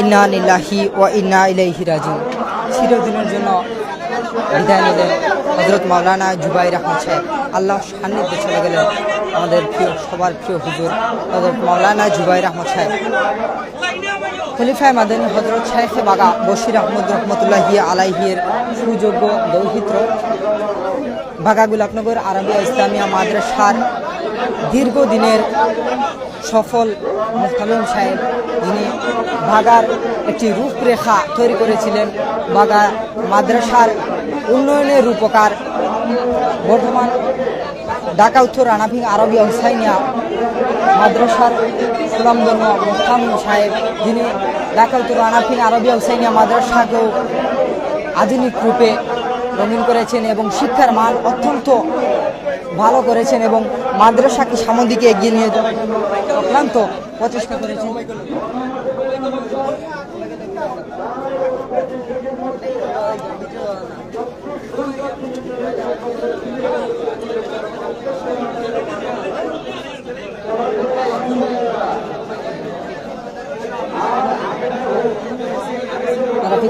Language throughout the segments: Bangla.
ইন্না নিল্লাহি ও ইন্না ইলাইহি রাজিউন। চিরদিনের জন্য বিদায় নিলেন হজরত মাওলানা জুবাইর আহমদ সাহেব। আল্লাহ সান্নিধ্যে চলে গেলেন আমাদের প্রিয়, সবার প্রিয় হুজুর হজরত মাওলানা জুবাই আহমদ সাহেব। খলিফায় মাদানী হজরত শাহেখ বাগা বশির আহমদ রহমতুল্লাহি আলাইহির সুযোগ্য দৌহিত্র। বাগা গুলাপনগর আরবিয়া ইসলামিয়া মাদ্রাসার দীর্ঘদিনের সফল মুহতামিম সাহেব, যিনি বাগার একটি রূপরেখা তৈরি করেছিলেন। বাগা মাদ্রাসার উন্নয়নের রূপকার। বর্তমান ঢাকা, উত্তর রানাভিং আরবি হুসাইনিয়া মাদ্রাসার সুনামধন্য মুহতামিম সাহেব, যিনি ঢাকা, উত্তর রানাভিং আরবি হুসাইনিয়া মাদ্রাসাকেও আধুনিক রূপে রঙিন করেছেন এবং শিক্ষার মান অত্যন্ত ভালো করেছেন এবং মাদ্রাসাকে সামনের দিকে এগিয়ে নিয়ে যাওয়ার অক্লান্ত প্রচেষ্টা করেছেন।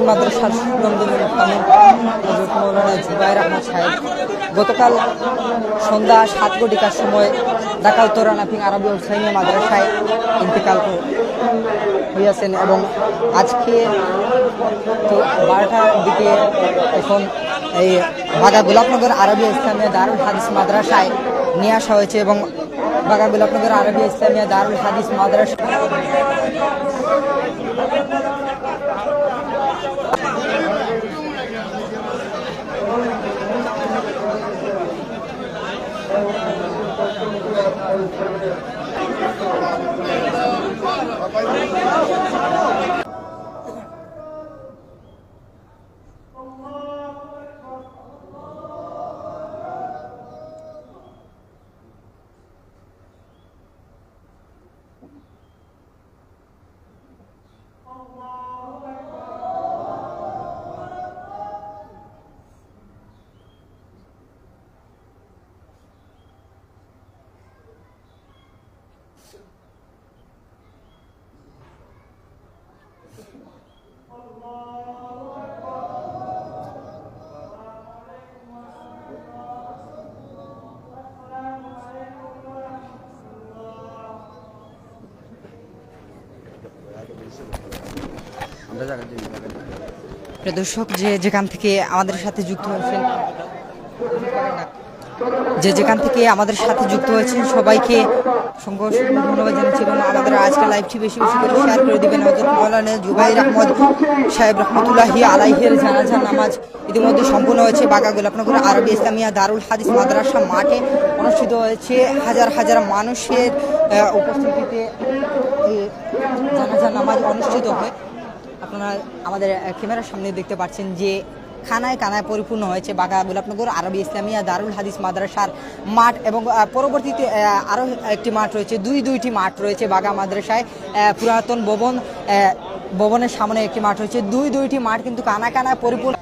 মাদ্রাসার সুনন্দনের কামন হজরত মৌলানা সাহেব। গতকাল সন্ধ্যা সাত কোটিকার সময় ঢাকা উত্তর রানাফিং আরবি হুসাইনিয়া মাদ্রাসায় ইন্তেকাল হইয়াছেন এবং আজকে তো বারোটার দিকে এখন এই বাগা গোলাপনগর আরবি ইসলামিয়া দারুল হাদিস মাদ্রাসায় নিয়ে আসা হয়েছে এবং বাগা গোলাপনগর আরবি ইসলামিয়া দারুল হাদিস মাদ্রাসা Thank you. দর্শক, যে যেখান থেকে আমাদের সাথে যুক্ত হয়েছেন, যে যেখান থেকে আমাদের সাথে যুক্ত হয়েছেন, সবাইকে অসংখ্য ধন্যবাদ জানাচ্ছি এবং আমাদের আজকের লাইভটি বেশি বেশি করে শেয়ার করে দিবেন। হজরত মৌলানা জুবাইর আহমদ সাহেব রহমতুল্লাহি আলাইহের জানাজা নামাজ ইতিমধ্যে সম্পূর্ণ হয়েছে বাগা গোলাপনগর আরবি ইসলামিয়া দারুল হাদিস মাদ্রাসা মাঠে অনুষ্ঠিত হয়েছে। হাজার হাজার মানুষের উপস্থিতিতে জানাজা নামাজ অনুষ্ঠিত হয়। আপনারা আমাদের ক্যামেরার সামনে দেখতে পাচ্ছেন যে খানায় কানায় পরিপূর্ণ হয়েছে বাগা গোলাপনগর আরবি ইসলামিয়া, দারুল হাদিস মাদ্রাসার মাঠ এবং পরবর্তীতে আরও একটি মাঠ রয়েছে, দুই, দুইটি মাঠ রয়েছে বাগা মাদ্রাসায় পুরাতন ভবন ভবনের সামনে একটি মাঠ রয়েছে, দুই, দুইটি মাঠ কিন্তু কানা কানায় পরিপূর্ণ।